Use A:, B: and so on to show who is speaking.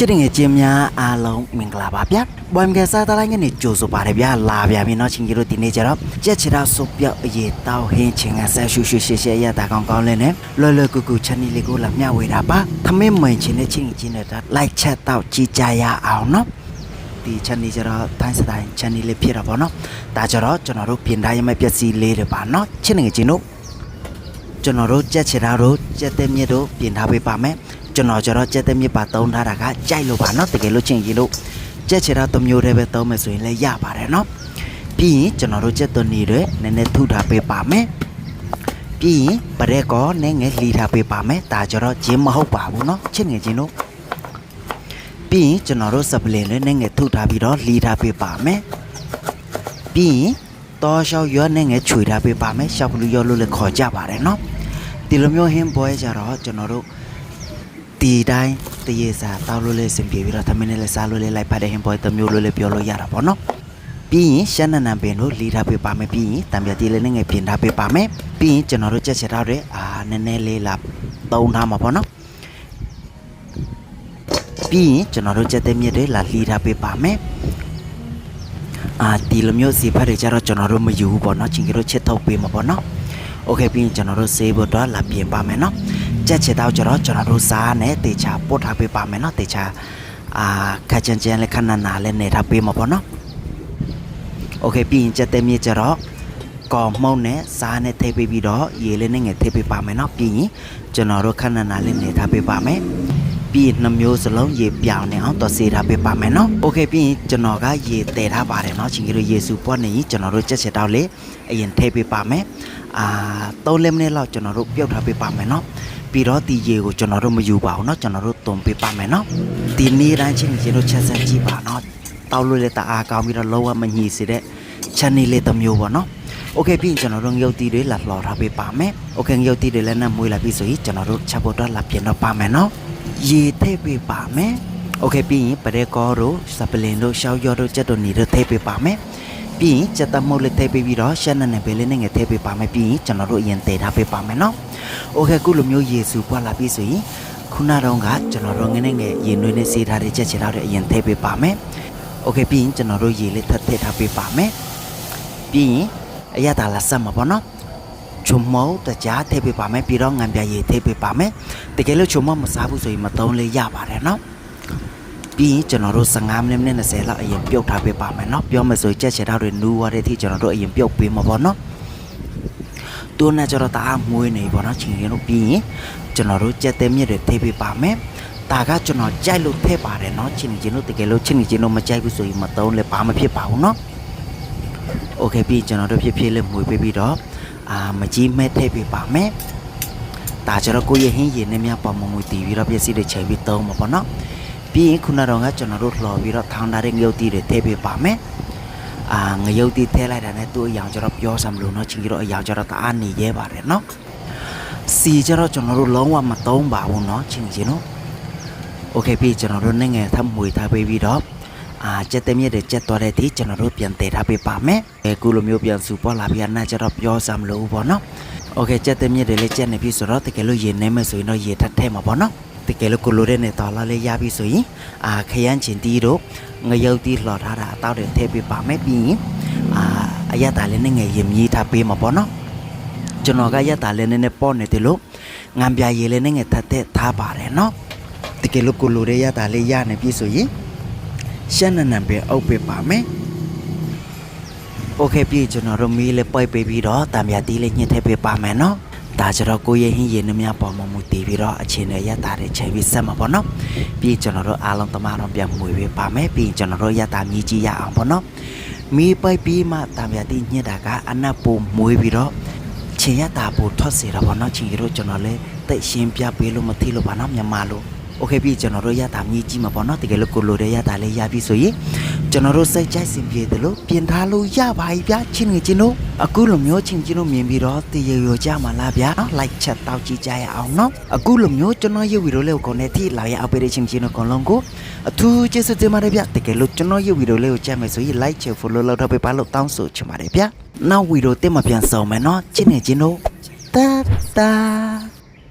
A: ချစ်တဲ့ငယ်ချင်းများအားလုံးမင်္ဂလာပါဗျာဘွမ်ကစားတလိုက်ငနေကြိုဆိုပါတယ်ဗျာလာဗျာပြီနော်ချင်းကြီးတို့ဒီနေ့ကျတော့ကြက်ချရာဆုပ်ပြောက်အရေးတောင်းဟင်းချင်းကဆက်ရှူရှူရှေရှေရတာကောင်းကောင်းလေးနဲ့လွယ်လွယ်ကူကူချက်နီလေးကိုလာမျှဝေတာပါသမင်းမင်ချင်းနဲ့ချင်းချင်းနဲ့လိုက်ချက်တော့ကြည်ကြရအောင်နော်ဒီချက်နီကျတော့တိုင်းစတိုင်းချက်နီလေးဖြစ်တာပေါ့နော်ဒါကြတော့ကျွန်တော်တို့ပြင်ထားရမယ့်ပစ္စည်းလေးတွေပါနော်ချစ်နေချင်းတို့ကျွန်တော်တို့ကြက်ချရာတို့ကြက်တဲ့မြစ်တို့ပြင်ထားပေးပါမယ် ကျွန်တော်ကျတော့ကြက်တဲ့မြစ်ပါတုံးထားတာကကြိုက်လို့ပါနော်တကယ်လို့ချင်းကြီးလို့ကြက်ချရာတစ်မျိုးတည်းပဲတုံးမယ်ဆိုရင်လည်းရပါတယ်နော်ပြီးရင်ကျွန်တော်တို့ကြက်သွန်နေတွေနည်းနည်းထုထားပေးပါမယ်ပြီးရင်ပရက်ကောနည်းငယ်လှီထားပေးပါမယ်ဒါကျတော့ဂျင်းမဟုတ်ပါဘူးနော်ချစ်ငယ်ချင်းတို့ပြီးရင်ကျွန်တော်တို့စပလင်လည်းနည်းငယ်ထုထားပြီးတော့လှီထားပေးပါမယ်ပြီးရင်တော်လျှောက်ရွက်နဲ့ငယ်ခြွေထားပေးပါမယ်ရှောက်ဘလူးရွက်လို့လည်းခေါ်ကြပါတယ်နော်ဒီလိုမျိုးဟင်းပွဲကြတော့ကျွန်တော်တို့ ဒီတိုင်းတရေစာတောက်လို့လည်းအဆင်ပြေပြီးတော့သမင်းနဲ့လည်းစားလို့လည်းလိုက်ဖတ်တဲ့ဟင်းပွဲတစ်မျိုးလို့လည်းပြောလို့ရတာပေါ့နော်ပြီးရင်ရှမ်းနံနံပင်တို့လီထားပေးပါမယ်ပြီးရင်တံပြတီလေးနဲ့ငယ်ပြင်ထားပေးပါမယ်ပြီးရင်ကျွန်တော်တို့ကြက်ချက်ထားတဲ့အာနည်းနည်းလေးလာသုံးထားမှာပေါ့နော်ပြီးရင်ကျွန်တော်တို့ကြက်တဲ့မြစ်တွေလာလီထားပေးပါမယ် အာဒီလိုမျိုးစီဖတ်တွေကြတော့ကျွန်တော်တို့မယူဘူးပေါ့နော်ချင်းကြီးတို့ချစ်ထုတ်ပေးမှာပေါ့နော်โอเคပြီးရင်ကျွန်တော်တို့ဆေးဖို့တော့လာပြင်ပါမယ်နော် ကြက်ချစ်တော့ကြတော့ကျွန်တော်တို့စားနဲ့တေချာပို့ထားပေးပါမယ်နော်တေချာအာခက်ချင်ချင်လည်းခဏနာလည်းနေထားပေးမှာပေါ့နော်โอเคပြီးရင်ကြက်တဲ့မြေကြတော့ကော်မှုန့်နဲ့စားနဲ့ထည့်ပေးပြီးတော့ရေလေးနဲ့ငယ်ထည့်ပေးပါမယ်နော်ပြီးရင်ကျွန်တော်တို့ခဏနာလေးနေထားပေးပါမယ် ပြီးရင်နှမျိုးစလုံးရေပြောင်းနေအောင်တော့စေထားပေးပါမယ်နော်။ Okay ပြီးရင်ကျွန်တော်ကရေတည်ထားပါတယ်နော်။ချင်းကြီးတို့ယေစုပွားနေရင်ကျွန်တော်တို့ချက်ချက်တော့လေအရင်ထည့်ပေးပါမယ်။အာ3မိနစ်လောက်ကျွန်တော်တို့ပြုတ်ထားပေးပါမယ်နော်။ ပြီးတော့ဒီရေကိုကျွန်တော်တို့မယူပါဘူးเนาะကျွန်တော်တို့တုံပေးပါမယ်เนาะဒီနေ့တိုင်းချင်းချင်းတို့ချက်ဆက်ကြည့်ပါเนาะတောက်လို့လည်းတအားကောင်းပြီးတော့လောဝမညှိစေတဲ့ချက်နေလေးတစ်မျိုးပေါ့เนาะโอเคပြီးရင်ကျွန်တော်တို့ငရုတ်တီတွေလာလှော်ထားပေးပါမယ်โอเคငရုတ်တီတွေလည်းနဲ့မွေးလာပြီဆိုရင်ကျွန်တော်တို့ချက်ဖို့တော့လာပြင်တော့ပါမယ်เนาะ ရေထည့်ပေးပါမယ်။ Okay ပြီးရင်ပရဲကောတို့စပလင်တို့ရှောက်ရော်တို့ကြက်တို့နေတို့ထည့်ပေးပါမယ်။ ပြီးရင်ကြက်တမုတ်လေးထည့်ပေးပြီးတော့ရှက်နက်နဲ့ဘဲလေးနဲ့ငယ်ထည့်ပေးပါမယ်ပြီးရင်ကျွန်တော်တို့အရင်တည်ထားပေးပါမယ်နော်။ Okay ခုလိုမျိုးရေစုပွားလာပြီဆိုရင်ခုနတော့ကကျွန်တော်တို့ငနေငယ်ရေနွေးနဲ့စေးထားတဲ့ကြက်ချင်တော့အရင်ထည့်ပေးပါမယ်။ Okay ပြီးရင်ကျွန်တော်တို့ရေလေးထပ်ထည့်ထားပေးပါမယ်။ပြီးရင်အရသာလာဆက်မှာပေါ့နော်။ချုံမောတကြားထည့်ပေးပါမယ်ပြီးတော့ငံပြရည်ထည့်ပေးပါမယ်တကယ်လို့ချုံမောမစားဘူးဆိုရင်မသုံးလေးရပါတယ်နော် ပြီးရင်ကျွန်တော်တို့15မိနစ်နဲ့20လောက်အရင်ပြုတ်ထားပေးပါမယ်နော်ပြောမယ်ဆိုရင်ကြက်ချေထားတွေနူးသွားတဲ့အထိကျွန်တော်တို့အရင်ပြုတ်ပေးမှာပေါ့နော်တူနဲ့ကျတော့တအားမွေးနေပေါ့နော်ချင်းရင်တို့ပြီးရင်ကျွန်တော်တို့ကြက်တဲ့မြစ်တွေထည့်ပေးပါမယ်ဒါကကျွန်တော်ကြိုက်လို့ထည့်ပါတယ်နော်ချင်းချင်းတို့တကယ်လို့ချင်းချင်းတို့မကြိုက်ဘူးဆိုရင်မသုံးလဲဘာမှဖြစ်ပါဘူးနော်โอเคပြီးကျွန်တော်တို့ဖြစ်ဖြစ်လေးမွေးပေးပြီးတော့ အာမကြီးမဲ့ထည့်ပေးပါမယ်။ဒါကြတော့ကိုရဲ့ဟင်းရည်နဲ့များပေါ်မမူတည်ပြီးတော့ပစ္စည်းတွေချိန်ပြီးသုံးမှာပေါ့နော်။ ပြီးရင်ခုနတော့ကကျွန်တော်တို့လှော်ပြီးတော့ထောင်းထားတဲ့ငရုတ်တီတွေထည့်ပေးပါမယ်။အာငရုတ်တီထည့်လိုက်တာနဲ့သူ့အရောင်ကျတော့ပြောစမ်းမလို့နော်ချင်းကြီးတော့အရောင်ကျတော့တအားနေရဲပါတယ်နော်။စီကျတော့ကျွန်တော်တို့လုံးဝမသုံးပါဘူးနော်ချင်းကြီးနော်။ Okay ပြီးကျွန်တော်တို့နဲ့ငယ်ထပ်မွေထားပေးပြီးတော့အာကြက်တဲ့မြက်တွေကြက်သွားတဲ့ဒီကျွန်တော်တို့ပြန်တည်ထားပေးပါမယ်။အဲခုလိုမျိုးပြန်စုပေါ်လာပြန်နာကျတော့ပြောစမ်းမလို့ပေါ့နော်။ Okay ကြက်တဲ့မြက်တွေလည်းကြက်နေပြီဆိုတော့တကယ်လို့ရေနေမယ်ဆိုရင်တော့ရေထပ်ထဲမှာပေါ့နော်။ တကယ်လို့ကိုလိုတဲ့နဲ့တော်လာလေးရပြီဆိုရင်အာခရမ်းချင်တီးတို့ငရုတ်တီးလှော်ထားတာအတော့တွေထည့်ပေးပါမယ်ပြီးရင်အာအရတာလည်းနဲ့ငယ်ရင်မြည်ထားပေးမှာပေါ့နော်။ကျွန်တော်ကရတာလည်းနည်းနည်းပေါ့နေတယ်လို့ငံပြရေလည်းနဲ့ငယ်ထပ်ထည့်ထားပါတယ်နော်။တကယ်လို့ကိုလိုတဲ့ရတာလေးရနေပြီဆိုရင်ရှမ်းနံနံပဲအုပ်ပေးပါမယ်။ Okay ပြီကျွန်တော်တို့မီးလေးပိုက်ပေးပြီးတော့တံမြာတီးလေးညှစ်ထည့်ပေးပါမယ်နော်။ ဒါကြတော့ကိုရဲ့ဟင်းရည်နှမြပေါ်မှာမူတည်ပြီးတော့အချင်းနဲ့ရတာတဲ့ချိန်ပြီးဆက်မှာပေါ့နော်။ပြီးကျွန်တော်တို့အားလုံးတမတော်ပြန်မွေပေးပါမယ်။ပြီးကျွန်တော်တို့ရတာမြည်ကြည့်ရအောင်ပေါ့နော်။မီးပိုက်ပြီးမှတံမြာတီးညှစ်တာကအနက်ပုံမွေပြီးတော့ချင်ရတာပိုထွက်စေတာပေါ့နော်။ချင်ရတို့ကျွန်တော်လည်းတိတ်ရှင်းပြပေးလို့မသိလို့ပါနော်မြန်မာလို့။ Okay ပြီကျွန်တော်တို့ရတာမြည်ကြည့်မှာပေါ့နော်တကယ်လို့ကိုလိုတဲ့ရတာလေးရပြီဆိုရင် ကျွန်တော်တို့စိတ်ကြိုက်စင်ပြေတယ်လို့ပြင်ထားလို့ရပါပြီဗျာချင်းငယ်ချင်းတို့အခုလိုမျိုးချင်းချင်းတို့မြင်ပြီးတော့တရေရောကြမှာလားဗျာနော် like ချက်တောက်ကြည့်ကြရအောင်နော်အခုလိုမျိုးကျွန်တော်ရုပ်ဗီဒီယိုလေးကို connect ထိလာရအောင်ပေးတဲ့ချင်းချင်းတို့အကုန်လုံးကိုအထူးကျေးဇူးတင်ပါတယ်ဗျာတကယ်လို့ကျွန်တော်ရုပ်ဗီဒီယိုလေးကိုကြည့်မယ်ဆိုရင် like ချက် follow လုပ်တော့ပေးပါလို့တောင်းဆိုချင်ပါတယ်ဗျာနောက်ဗီဒီယိုတင်မပြန်ဆောင်မယ်နော်ချင်းငယ်ချင်းတို့တာတာ